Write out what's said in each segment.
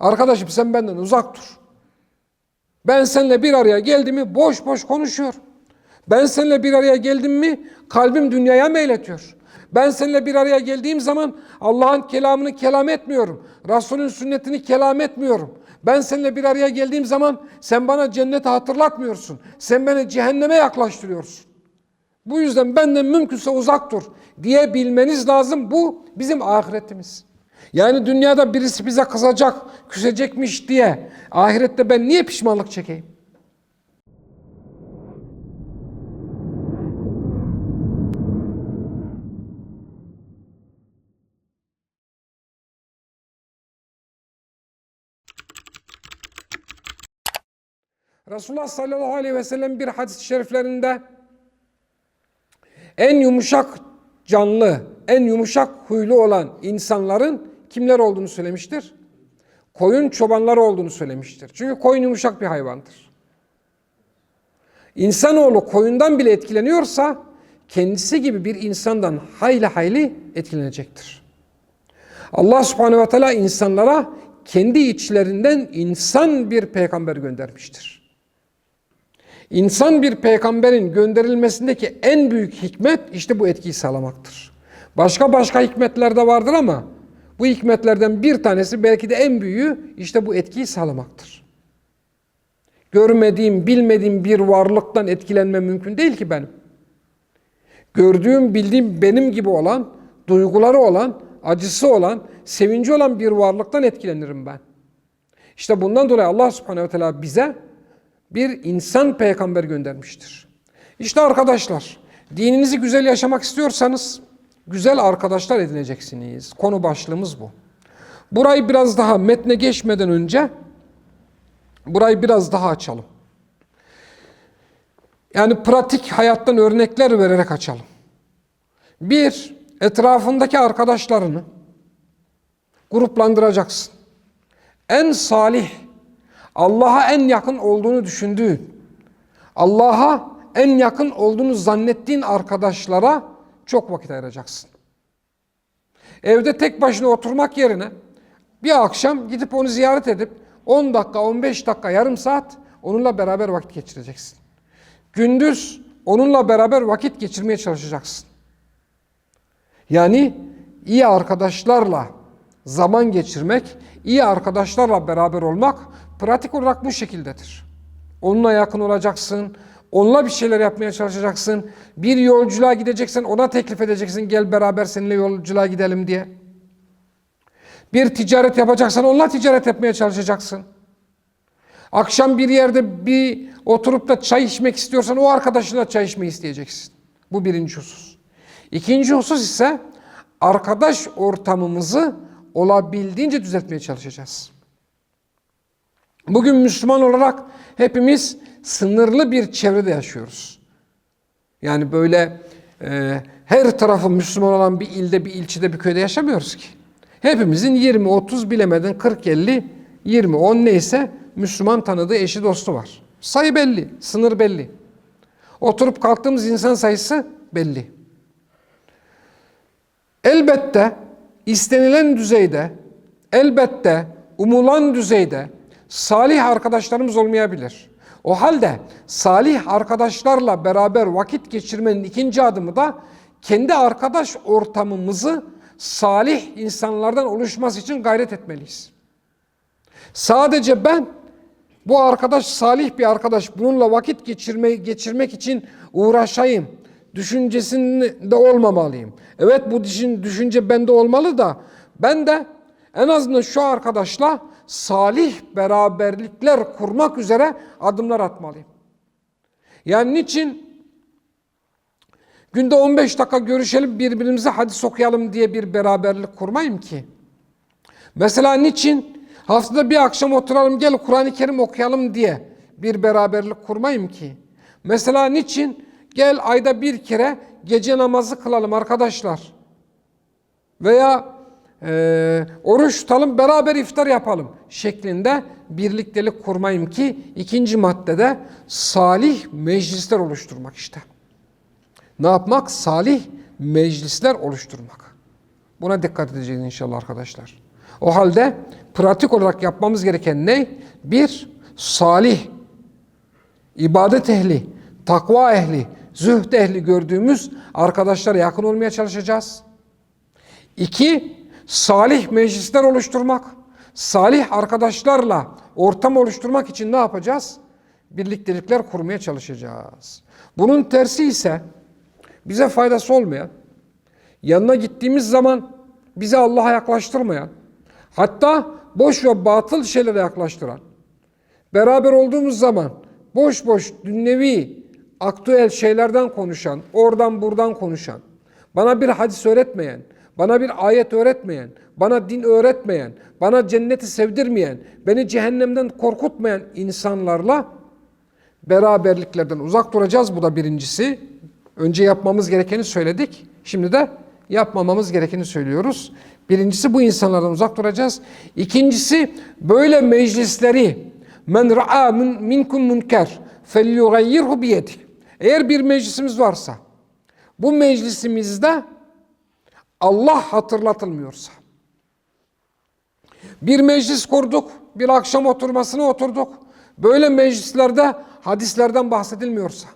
Arkadaşım sen benden uzak dur. Ben seninle bir araya geldim mi boş boş konuşuyor. Ben seninle bir araya geldim mi kalbim dünyaya meyletiyor. Ben seninle bir araya geldiğim zaman Allah'ın kelamını kelam etmiyorum. Resulün sünnetini kelam etmiyorum. Ben seninle bir araya geldiğim zaman sen bana cenneti hatırlatmıyorsun. Sen beni cehenneme yaklaştırıyorsun. Bu yüzden benden mümkünse uzak dur diye bilmeniz lazım. Bu bizim ahiretimiz. Yani dünyada birisi bize kızacak, küsecekmiş diye ahirette ben niye pişmanlık çekeyim? Resulullah sallallahu aleyhi ve sellem bir hadis-i şeriflerinde en yumuşak canlı, en yumuşak huylu olan insanların kimler olduğunu söylemiştir? Koyun çobanları olduğunu söylemiştir. Çünkü koyun yumuşak bir hayvandır. İnsanoğlu koyundan bile etkileniyorsa kendisi gibi bir insandan hayli hayli etkilenecektir. Allah subhanehu ve teala insanlara kendi içlerinden insan bir peygamber göndermiştir. İnsan bir peygamberin gönderilmesindeki en büyük hikmet işte bu etkiyi sağlamaktır. Başka başka hikmetler de vardır ama bu hikmetlerden bir tanesi belki de en büyüğü işte bu etkiyi sağlamaktır. Görmediğim, bilmediğim bir varlıktan etkilenme mümkün değil ki benim. Gördüğüm, bildiğim benim gibi olan, duyguları olan, acısı olan, sevinci olan bir varlıktan etkilenirim ben. İşte bundan dolayı Allah subhanehu ve teala bize bir insan peygamber göndermiştir. İşte arkadaşlar, dininizi güzel yaşamak istiyorsanız güzel arkadaşlar edineceksiniz. Konu başlığımız bu. Burayı biraz daha metne geçmeden önce burayı biraz daha açalım. Yani pratik hayattan örnekler vererek açalım. Bir, etrafındaki arkadaşlarını gruplandıracaksın. En salih, Allah'a en yakın olduğunu düşündüğün, Allah'a en yakın olduğunu zannettiğin arkadaşlara çok vakit ayıracaksın. Evde tek başına oturmak yerine bir akşam gidip onu ziyaret edip 10 dakika, 15 dakika, yarım saat onunla beraber vakit geçireceksin. Gündüz onunla beraber vakit geçirmeye çalışacaksın. Yani iyi arkadaşlarla zaman geçirmek, iyi arkadaşlarla beraber olmak pratik olarak bu şekildedir. Onunla yakın olacaksın, onunla bir şeyler yapmaya çalışacaksın. Bir yolculuğa gideceksen ona teklif edeceksin gel beraber seninle yolculuğa gidelim diye. Bir ticaret yapacaksan onunla ticaret yapmaya çalışacaksın. Akşam bir yerde bir oturup da çay içmek istiyorsan o arkadaşınla çay içmeyi isteyeceksin. Bu birinci husus. İkinci husus ise arkadaş ortamımızı olabildiğince düzeltmeye çalışacağız. Bugün Müslüman olarak hepimiz sınırlı bir çevrede yaşıyoruz. Yani böyle e, her tarafı Müslüman olan bir ilde, bir ilçede, bir köyde yaşamıyoruz ki. Hepimizin 20, 30 bilemeden 40, 50, 20, 10 neyse Müslüman tanıdığı eşi dostu var. Sayı belli, sınır belli. Oturup kalktığımız insan sayısı belli. Elbette istenilen düzeyde, elbette umulan düzeyde salih arkadaşlarımız olmayabilir. O halde salih arkadaşlarla beraber vakit geçirmenin ikinci adımı da kendi arkadaş ortamımızı salih insanlardan oluşması için gayret etmeliyiz. Sadece ben bu arkadaş salih bir arkadaş bununla vakit geçirme, geçirmek için uğraşayım düşüncesinde olmamalıyım. Evet bu düşünce bende olmalı da ben de en azından şu arkadaşla salih beraberlikler kurmak üzere adımlar atmalıyım. Yani niçin? Günde 15 dakika görüşelim birbirimize hadis okuyalım diye bir beraberlik kurmayayım ki. Mesela niçin? Haftada bir akşam oturalım gel Kur'an-ı Kerim okuyalım diye bir beraberlik kurmayayım ki. Mesela niçin? Gel ayda bir kere gece namazı kılalım arkadaşlar. Veya e, oruç tutalım beraber iftar yapalım şeklinde birliktelik kurmayayım ki ikinci maddede salih meclisler oluşturmak işte. Ne yapmak? Salih meclisler oluşturmak. Buna dikkat edeceğiz inşallah arkadaşlar. O halde pratik olarak yapmamız gereken ne? Bir, salih, ibadet ehli, takva ehli, zühd ehli gördüğümüz arkadaşlara yakın olmaya çalışacağız. İki, salih meclisler oluşturmak, salih arkadaşlarla ortam oluşturmak için ne yapacağız? Birliktelikler kurmaya çalışacağız. Bunun tersi ise bize faydası olmayan, yanına gittiğimiz zaman bizi Allah'a yaklaştırmayan, hatta boş ve batıl şeylere yaklaştıran, beraber olduğumuz zaman boş boş dünyevi, aktüel şeylerden konuşan, oradan buradan konuşan, bana bir hadis öğretmeyen, bana bir ayet öğretmeyen, bana din öğretmeyen, bana cenneti sevdirmeyen, beni cehennemden korkutmayan insanlarla beraberliklerden uzak duracağız. Bu da birincisi. Önce yapmamız gerekeni söyledik. Şimdi de yapmamamız gerekeni söylüyoruz. Birincisi bu insanlardan uzak duracağız. İkincisi böyle meclisleri men ra'a min- minkum münker felyughayyirhu biyedi. Eğer bir meclisimiz varsa bu meclisimizde Allah hatırlatılmıyorsa bir meclis kurduk, bir akşam oturmasına oturduk. Böyle meclislerde hadislerden bahsedilmiyorsa,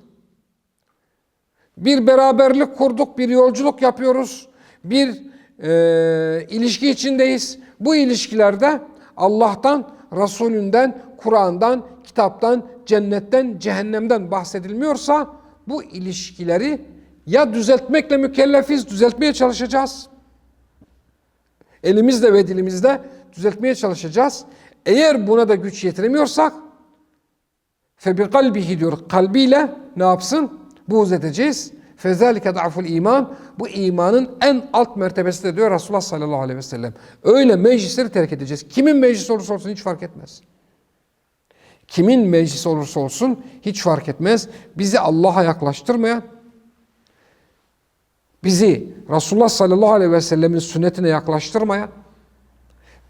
bir beraberlik kurduk, bir yolculuk yapıyoruz, bir e, ilişki içindeyiz. Bu ilişkilerde Allah'tan, Resulünden, Kur'an'dan, kitaptan, cennetten, cehennemden bahsedilmiyorsa bu ilişkileri ya düzeltmekle mükellefiz, düzeltmeye çalışacağız. Elimizle ve dilimizle düzeltmeye çalışacağız. Eğer buna da güç yetiremiyorsak febi kalbihi diyor kalbiyle ne yapsın? Buğz edeceğiz. Fezalike da'ful iman. Bu imanın en alt mertebesi de diyor Resulullah sallallahu aleyhi ve sellem. Öyle meclisleri terk edeceğiz. Kimin meclisi olursa olsun hiç fark etmez. Kimin meclisi olursa olsun hiç fark etmez. Bizi Allah'a yaklaştırmayan, bizi Resulullah sallallahu aleyhi ve sellemin sünnetine yaklaştırmayan,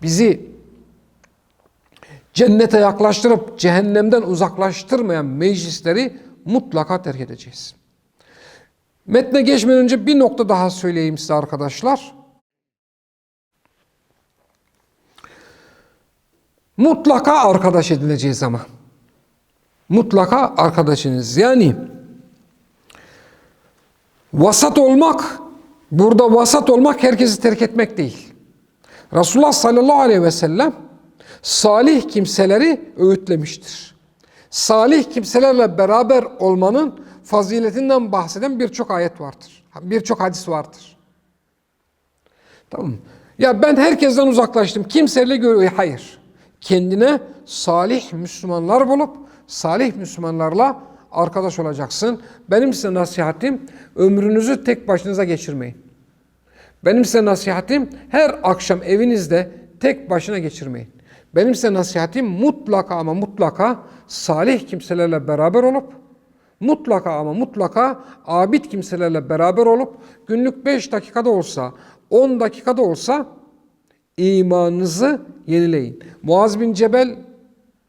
bizi cennete yaklaştırıp cehennemden uzaklaştırmayan meclisleri mutlaka terk edeceğiz. Metne geçmeden önce bir nokta daha söyleyeyim size arkadaşlar. Mutlaka arkadaş edineceğiz ama. Mutlaka arkadaşınız. Yani vasat olmak, burada vasat olmak herkesi terk etmek değil. Resulullah sallallahu aleyhi ve sellem salih kimseleri öğütlemiştir. Salih kimselerle beraber olmanın faziletinden bahseden birçok ayet vardır. Birçok hadis vardır. Tamam? Ya ben herkesten uzaklaştım. Kimseyle görüyor. Hayır. Kendine salih Müslümanlar bulup salih Müslümanlarla arkadaş olacaksın. Benim size nasihatim ömrünüzü tek başınıza geçirmeyin. Benim size nasihatim her akşam evinizde tek başına geçirmeyin. Benim size nasihatim mutlaka ama mutlaka salih kimselerle beraber olup mutlaka ama mutlaka abid kimselerle beraber olup günlük 5 dakikada olsa 10 dakikada olsa imanınızı yenileyin. Muaz bin Cebel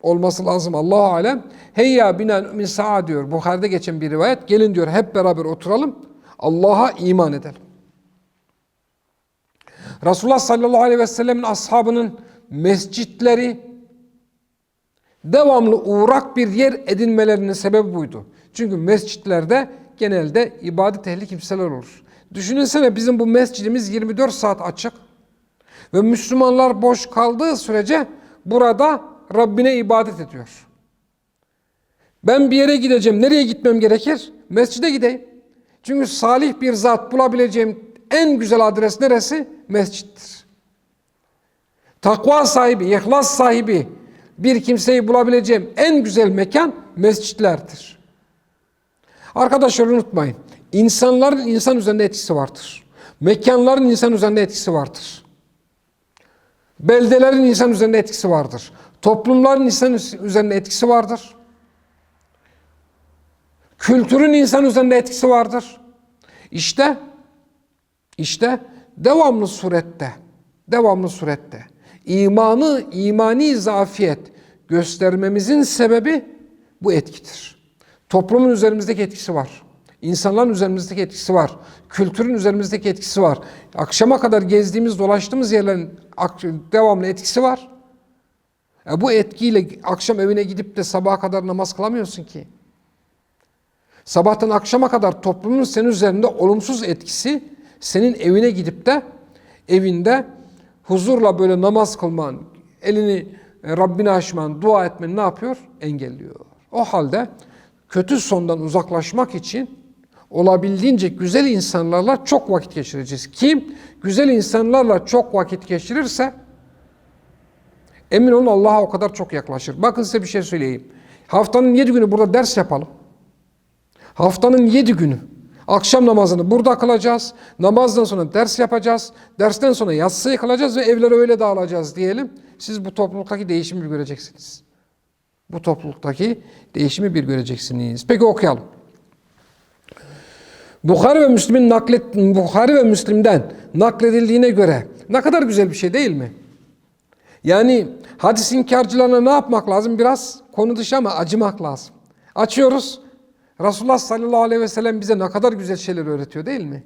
olması lazım Allahu alem. Heyya bina min sa'a diyor. Bukhari'de geçen bir rivayet. Gelin diyor hep beraber oturalım. Allah'a iman edelim. Resulullah sallallahu aleyhi ve sellemin ashabının mescitleri devamlı uğrak bir yer edinmelerinin sebebi buydu. Çünkü mescitlerde genelde ibadet ehli kimseler olur. Düşünsene bizim bu mescidimiz 24 saat açık ve Müslümanlar boş kaldığı sürece burada Rabbine ibadet ediyor. Ben bir yere gideceğim. Nereye gitmem gerekir? Mescide gideyim. Çünkü salih bir zat bulabileceğim en güzel adres neresi? Mescittir. Takva sahibi, ihlas sahibi bir kimseyi bulabileceğim en güzel mekan mescitlerdir. Arkadaşlar unutmayın. İnsanların insan üzerinde etkisi vardır. Mekanların insan üzerinde etkisi vardır. Beldelerin insan üzerinde etkisi vardır. Toplumların insan üzerinde etkisi vardır. Kültürün insan üzerinde etkisi vardır. İşte işte devamlı surette devamlı surette imanı imani zafiyet göstermemizin sebebi bu etkidir. Toplumun üzerimizdeki etkisi var. İnsanların üzerimizdeki etkisi var. Kültürün üzerimizdeki etkisi var. Akşama kadar gezdiğimiz, dolaştığımız yerlerin devamlı etkisi var. E bu etkiyle akşam evine gidip de sabaha kadar namaz kılamıyorsun ki. Sabahtan akşama kadar toplumun senin üzerinde olumsuz etkisi senin evine gidip de evinde huzurla böyle namaz kılman, elini e, Rabbine açman, dua etmen ne yapıyor? Engelliyor. O halde kötü sondan uzaklaşmak için olabildiğince güzel insanlarla çok vakit geçireceğiz. Kim güzel insanlarla çok vakit geçirirse emin olun Allah'a o kadar çok yaklaşır. Bakın size bir şey söyleyeyim. Haftanın yedi günü burada ders yapalım. Haftanın yedi günü akşam namazını burada kılacağız. Namazdan sonra ders yapacağız. Dersten sonra yatsıyı kılacağız ve evlere öyle dağılacağız diyelim. Siz bu topluluktaki değişimi bir göreceksiniz. Bu topluluktaki değişimi bir göreceksiniz. Peki okuyalım. Bukhari ve Müslim'in naklet Bukhari ve Müslim'den nakledildiğine göre ne kadar güzel bir şey değil mi? Yani hadis inkarcılarına ne yapmak lazım? Biraz konu dışı ama acımak lazım. Açıyoruz. Resulullah sallallahu aleyhi ve sellem bize ne kadar güzel şeyler öğretiyor değil mi?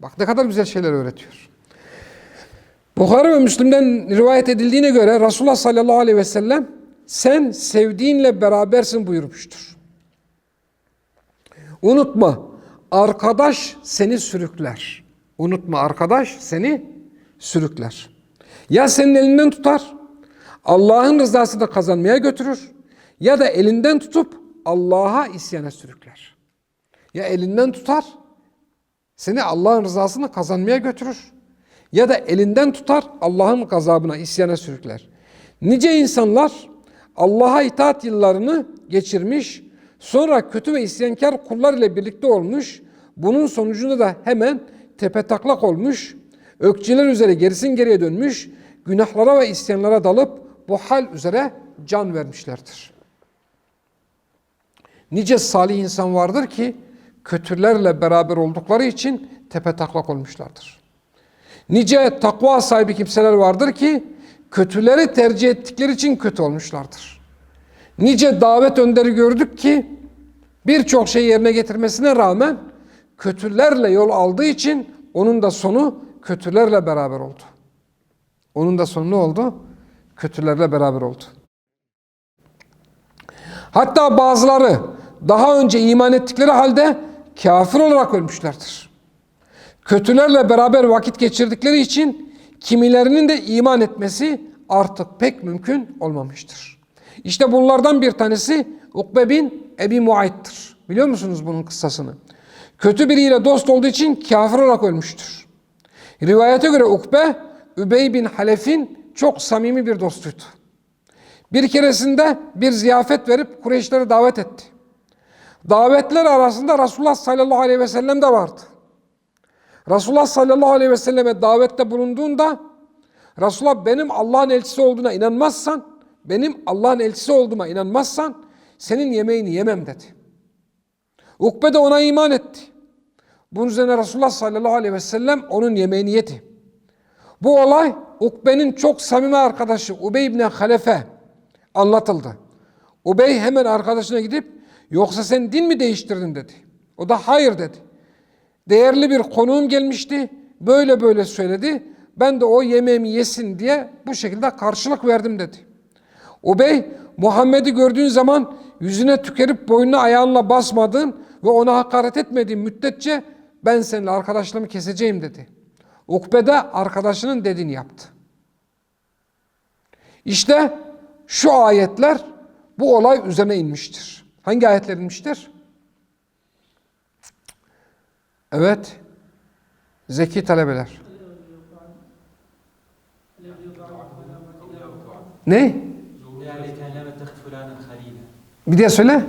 Bak ne kadar güzel şeyler öğretiyor. Bukhari ve Müslim'den rivayet edildiğine göre Resulullah sallallahu aleyhi ve sellem sen sevdiğinle berabersin buyurmuştur. Unutma arkadaş seni sürükler. Unutma arkadaş seni sürükler. Ya senin elinden tutar, Allah'ın rızasını kazanmaya götürür ya da elinden tutup Allah'a isyana sürükler. Ya elinden tutar, seni Allah'ın rızasını kazanmaya götürür ya da elinden tutar Allah'ın gazabına, isyana sürükler. Nice insanlar Allah'a itaat yıllarını geçirmiş, sonra kötü ve isyankar kullar ile birlikte olmuş, bunun sonucunda da hemen tepe taklak olmuş, ökçeler üzere gerisin geriye dönmüş, günahlara ve isyanlara dalıp bu hal üzere can vermişlerdir. Nice salih insan vardır ki kötülerle beraber oldukları için tepe taklak olmuşlardır. Nice takva sahibi kimseler vardır ki kötüleri tercih ettikleri için kötü olmuşlardır. Nice davet önderi gördük ki birçok şey yerine getirmesine rağmen kötülerle yol aldığı için onun da sonu kötülerle beraber oldu. Onun da sonu ne oldu? Kötülerle beraber oldu. Hatta bazıları daha önce iman ettikleri halde kafir olarak ölmüşlerdir. Kötülerle beraber vakit geçirdikleri için kimilerinin de iman etmesi artık pek mümkün olmamıştır. İşte bunlardan bir tanesi Ukbe bin Ebi Muayt'tır. Biliyor musunuz bunun kıssasını? Kötü biriyle dost olduğu için kafir olarak ölmüştür. Rivayete göre Ukbe, Übey bin Halef'in çok samimi bir dostuydu. Bir keresinde bir ziyafet verip Kureyşleri davet etti. Davetler arasında Resulullah sallallahu aleyhi ve sellem de vardı. Resulullah sallallahu aleyhi ve selleme davette bulunduğunda Resulullah benim Allah'ın elçisi olduğuna inanmazsan, benim Allah'ın elçisi olduğuma inanmazsan senin yemeğini yemem dedi. Ukbe de ona iman etti. Bunun üzerine Resulullah sallallahu aleyhi ve sellem onun yemeğini yedi. Bu olay Ukbe'nin çok samimi arkadaşı Ubey ibn Halefe anlatıldı. Ubey hemen arkadaşına gidip yoksa sen din mi değiştirdin dedi. O da hayır dedi. Değerli bir konuğum gelmişti. Böyle böyle söyledi. Ben de o yemeğimi yesin diye bu şekilde karşılık verdim dedi. Ubey Muhammed'i gördüğün zaman yüzüne tükerip boynuna ayağınla basmadın ve ona hakaret etmediğin müddetçe ben seninle arkadaşlığımı keseceğim dedi. Ukbe de arkadaşının dediğini yaptı. İşte şu ayetler bu olay üzerine inmiştir. Hangi ayetler inmiştir? Evet. Zeki talebeler. Ne? Bir diye söyle.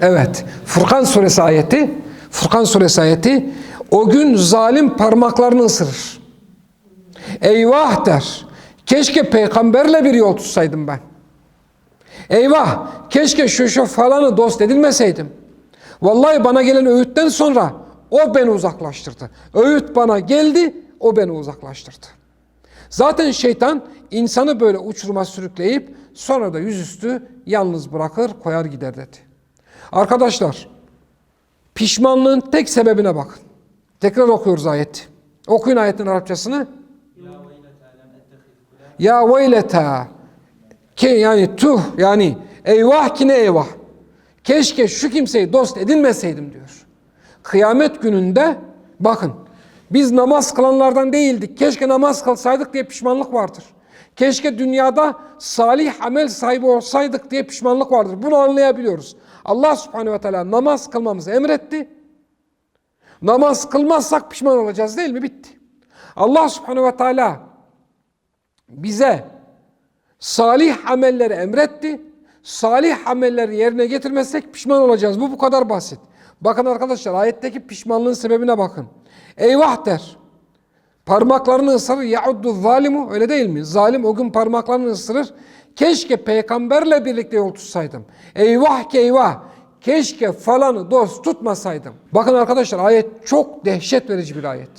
Evet. Furkan suresi ayeti. Furkan suresi ayeti. O gün zalim parmaklarını ısırır. Eyvah der. Keşke peygamberle bir yol tutsaydım ben. Eyvah keşke şu şu falanı dost edilmeseydim. Vallahi bana gelen öğütten sonra o beni uzaklaştırdı. Öğüt bana geldi o beni uzaklaştırdı. Zaten şeytan insanı böyle uçuruma sürükleyip sonra da yüzüstü yalnız bırakır koyar gider dedi. Arkadaşlar pişmanlığın tek sebebine bakın. Tekrar okuyoruz ayeti. Okuyun ayetin Arapçasını. Ya veyleta. Ki yani tuh yani eyvah ki ne eyvah. Keşke şu kimseyi dost edinmeseydim diyor. Kıyamet gününde bakın biz namaz kılanlardan değildik. Keşke namaz kılsaydık diye pişmanlık vardır. Keşke dünyada salih amel sahibi olsaydık diye pişmanlık vardır. Bunu anlayabiliyoruz. Allah subhanehu ve teala namaz kılmamızı emretti. Namaz kılmazsak pişman olacağız değil mi? Bitti. Allah subhanehu ve teala bize salih amelleri emretti. Salih amelleri yerine getirmezsek pişman olacağız. Bu bu kadar basit. Bakın arkadaşlar ayetteki pişmanlığın sebebine bakın. Eyvah der. Parmaklarını ısırır. Yauddu zalimu. Öyle değil mi? Zalim o gün parmaklarını ısırır. Keşke peygamberle birlikte yol tutsaydım. Eyvah ki eyvah. Keşke falanı dost tutmasaydım. Bakın arkadaşlar ayet çok dehşet verici bir ayet.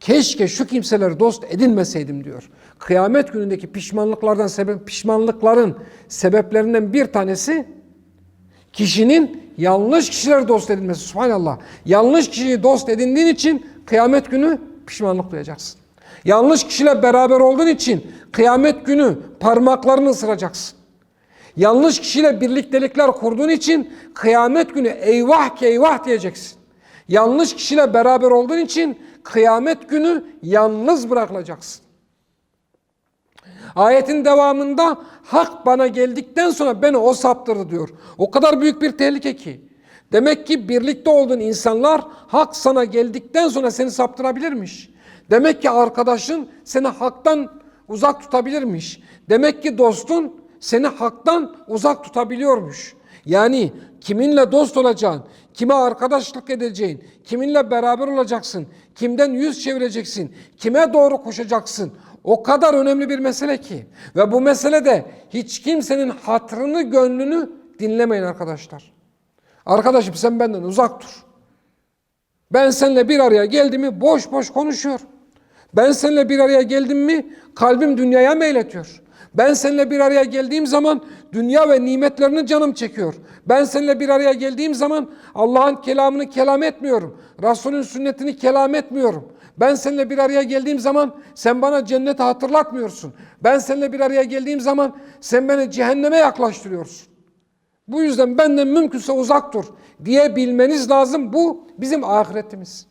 Keşke şu kimseleri dost edinmeseydim diyor. Kıyamet günündeki pişmanlıklardan sebep pişmanlıkların sebeplerinden bir tanesi kişinin yanlış kişileri dost edinmesi. Subhanallah. Yanlış kişiyi dost edindiğin için kıyamet günü pişmanlık duyacaksın. Yanlış kişiyle beraber olduğun için kıyamet günü parmaklarını ısıracaksın. Yanlış kişiyle birliktelikler kurduğun için kıyamet günü eyvah ki eyvah diyeceksin. Yanlış kişiyle beraber olduğun için kıyamet günü yalnız bırakılacaksın. Ayetin devamında hak bana geldikten sonra beni o saptırdı diyor. O kadar büyük bir tehlike ki. Demek ki birlikte olduğun insanlar hak sana geldikten sonra seni saptırabilirmiş. Demek ki arkadaşın seni haktan uzak tutabilirmiş. Demek ki dostun seni haktan uzak tutabiliyormuş. Yani kiminle dost olacaksın, kime arkadaşlık edeceğin, kiminle beraber olacaksın, kimden yüz çevireceksin, kime doğru koşacaksın. O kadar önemli bir mesele ki. Ve bu meselede hiç kimsenin hatrını, gönlünü dinlemeyin arkadaşlar. Arkadaşım sen benden uzak dur. Ben seninle bir araya geldim mi boş boş konuşuyor. Ben seninle bir araya geldim mi kalbim dünyaya meyletiyor. Ben seninle bir araya geldiğim zaman dünya ve nimetlerini canım çekiyor. Ben seninle bir araya geldiğim zaman Allah'ın kelamını kelam etmiyorum. Resulün sünnetini kelam etmiyorum. Ben seninle bir araya geldiğim zaman sen bana cenneti hatırlatmıyorsun. Ben seninle bir araya geldiğim zaman sen beni cehenneme yaklaştırıyorsun. Bu yüzden benden mümkünse uzak dur diye bilmeniz lazım. Bu bizim ahiretimiz.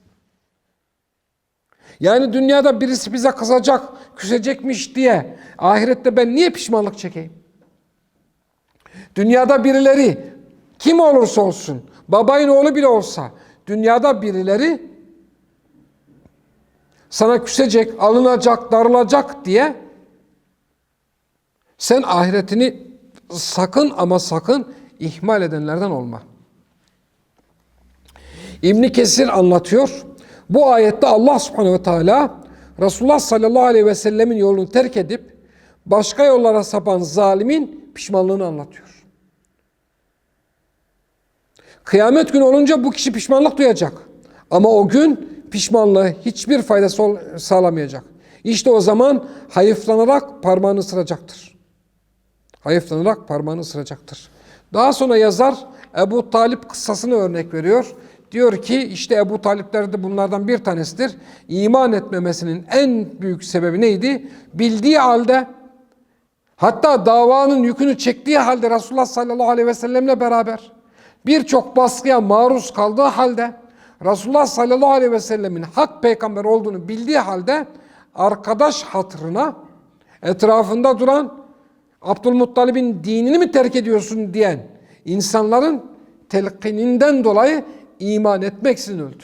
Yani dünyada birisi bize kızacak, küsecekmiş diye ahirette ben niye pişmanlık çekeyim? Dünyada birileri kim olursa olsun, babayın oğlu bile olsa dünyada birileri sana küsecek, alınacak, darılacak diye sen ahiretini sakın ama sakın ihmal edenlerden olma. İbni Kesir anlatıyor. Bu ayette Allah subhanehu ve teala Resulullah sallallahu aleyhi ve sellemin yolunu terk edip başka yollara sapan zalimin pişmanlığını anlatıyor. Kıyamet günü olunca bu kişi pişmanlık duyacak. Ama o gün pişmanlığı hiçbir faydası sağlamayacak. İşte o zaman hayıflanarak parmağını ısıracaktır. Hayıflanarak parmağını ısıracaktır. Daha sonra yazar Ebu Talip kıssasını örnek veriyor. Diyor ki işte Ebu Talipler de bunlardan bir tanesidir. İman etmemesinin en büyük sebebi neydi? Bildiği halde hatta davanın yükünü çektiği halde Resulullah sallallahu aleyhi ve sellemle beraber birçok baskıya maruz kaldığı halde Resulullah sallallahu aleyhi ve sellemin hak peygamber olduğunu bildiği halde arkadaş hatırına etrafında duran Abdülmuttalib'in dinini mi terk ediyorsun diyen insanların telkininden dolayı iman etmeksizin öldü.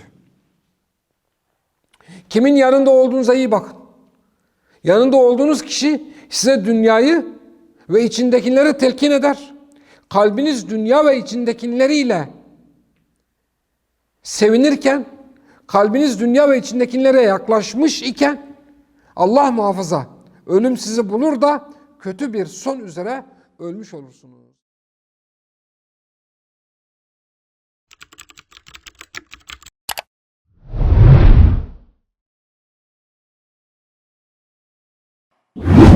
Kimin yanında olduğunuza iyi bakın. Yanında olduğunuz kişi size dünyayı ve içindekileri telkin eder. Kalbiniz dünya ve içindekileriyle sevinirken, kalbiniz dünya ve içindekilere yaklaşmış iken Allah muhafaza ölüm sizi bulur da kötü bir son üzere ölmüş olursunuz. you